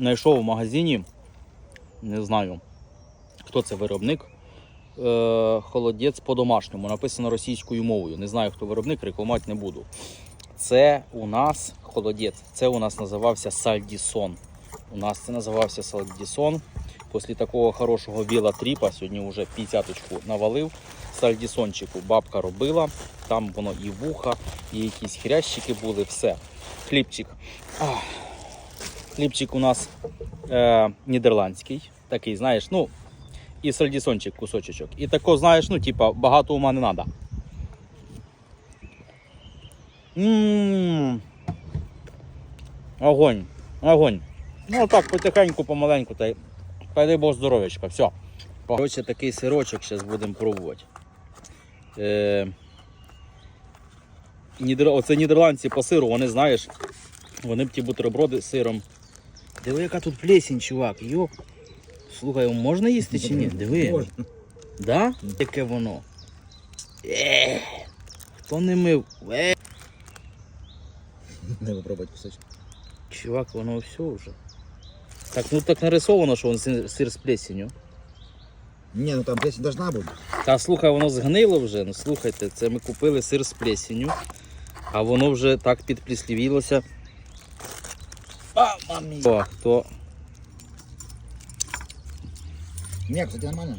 Знайшов в магазині, не знаю, хто це виробник. Е, холодець по-домашньому. Написано російською мовою. Не знаю, хто виробник, рекламувати не буду. Це у нас холодець. Це у нас називався сальдісон. У нас це називався сальдісон. Після такого хорошого біла тріпа, сьогодні вже 50-очку навалив. Сальдісончику бабка робила. Там воно і вуха, і якісь хрящики були, все. Хлібчик. Ах. Хлібчик у нас е, нідерландський. Такий, знаєш, ну, і сальдісончик кусочок. І тако, знаєш, ну, типа, багато ума не треба. Ммм. Огонь. Огонь. Ну так, потихеньку, помаленьку, та й дай Бог здоров'ячка. Все. Коротше, такий сирочок зараз будемо пробувати. Е, Нідер... Оце нідерландці по сиру, вони знаєш, вони б ті бутерброди з сиром. Диви, яка тут плесінь, чувак. Йоп. Слухай, можна їсти чи ні? Диви. Можна. Да? Яке воно? Е, хто не мив? Е. Не попробувати кусочок. Чувак, воно все вже. Так, ну так нарисовано, що він сир- з плесенью. Ні, ну там плесень должна бути. Та слухай, воно згнило вже. Ну слухайте, це ми купили сир з плесенью, а воно вже так підпліслівілося. А, мамі. О, хто? Ні, кстати, нормально.